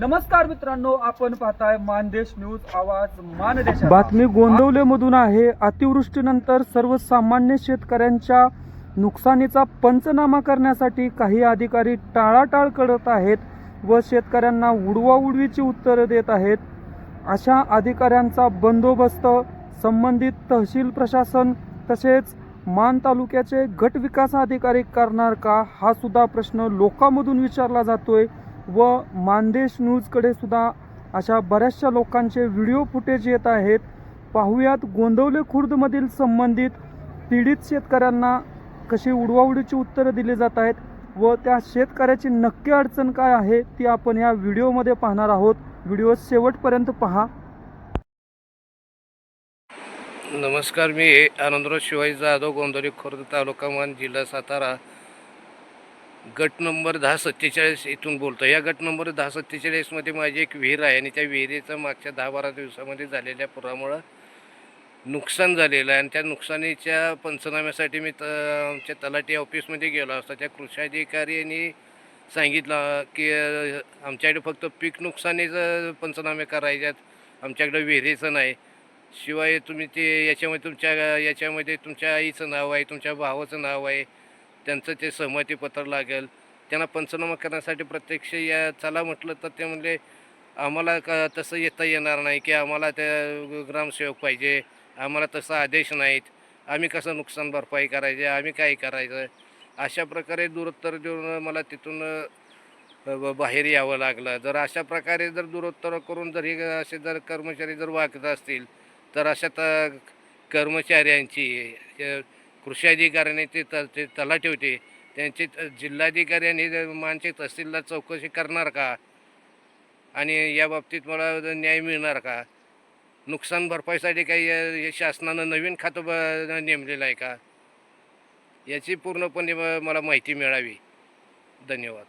नमस्कार मित्रांनो आपण पाहताय मानदेश न्यूज आवाज मानदेश बातमी गोंदवलेमधून आहे. अतिवृष्टीनंतर सर्वसामान्य शेतकऱ्यांच्या नुकसानीचा पंचनामा करण्यासाठी काही अधिकारी टाळाटाळ करत आहेत व शेतकऱ्यांना उडवाउडवीची उत्तरं देत आहेत. अशा अधिकाऱ्यांचा बंदोबस्त संबंधित तहसील प्रशासन तसेच मान तालुक्याचे गट विकास अधिकारी करणार का? हा सुद्धा प्रश्न लोकांमधून विचारला जातोय. व मानदेश न्यूजकडे सुद्धा अशा बऱ्याचशा लोकांचे व्हिडिओ फुटेज येत आहेत. पाहुयात गोंदवले खुर्दमधील संबंधित पीडित शेतकऱ्यांना कशी उडवाउडीची उत्तरं दिली जात आहेत व त्या शेतकऱ्याची नक्की अडचण काय आहे ती आपण या व्हिडिओमध्ये पाहणार आहोत. व्हिडिओ शेवटपर्यंत पहा. नमस्कार मी आनंदराव शिवाजी जाधव गोंदवली खुर्द तालुका मान जिल्हा सातारा. गट नंबर दहा सत्तेचाळीस इथून बोलतो या गट नंबर दहा सत्तेचाळीसमध्ये माझी एक विहीर आहे आणि त्या विहिरीचं मागच्या दहा बारा दिवसामध्ये झालेल्या पुरामुळं नुकसान झालेलं आहे. आणि त्या नुकसानीच्या पंचनाम्यासाठी मी त आमच्या तलाठी ऑफिसमध्ये गेलो असता. त्या कृषी अधिकारी सांगितलं की आमच्याकडे फक्त पीक नुकसानीचं पंचनामे करायच्यात आमच्याकडे विहिरीचं नाही. शिवाय तुम्ही ते याच्यामध्ये तुमच्या याच्यामध्ये तुमच्या आईचं नाव आहे तुमच्या भावाचं नाव आहे. त्यांचं ते सहमतीपत्र लागेल त्यांना पंचनामा करण्यासाठी प्रत्यक्ष या चला म्हटलं तर ते म्हणले आम्हाला का तसं येता येणार नाही की आम्हाला त्या ग्रामसेवक पाहिजे आम्हाला तसा आदेश नाहीत. आम्ही कसं नुकसान भरपाई करायचे आम्ही काय करायचं? अशा प्रकारे दुरुत्तर देऊन मला तिथून बाहेर यावं लागलं. जर अशा प्रकारे जर दुरुत्तर करून जर हे असे जर कर्मचारी जर वागत असतील तर अशा त कर्मचाऱ्यांची कृषी अधिकाऱ्याने ते त ते तलाठी होते. त्यांचे जिल्हाधिकारी जिल्हाधिकाऱ्यांनी जर मानचे चौकशी करणार का? आणि या बाबतीत मला न्याय मिळणार का? नुकसान भरपाईसाठी काही हे शासनानं नवीन खातं ब नेमलेलं आहे का? याची पूर्णपणे मला माहिती मिळावी. धन्यवाद.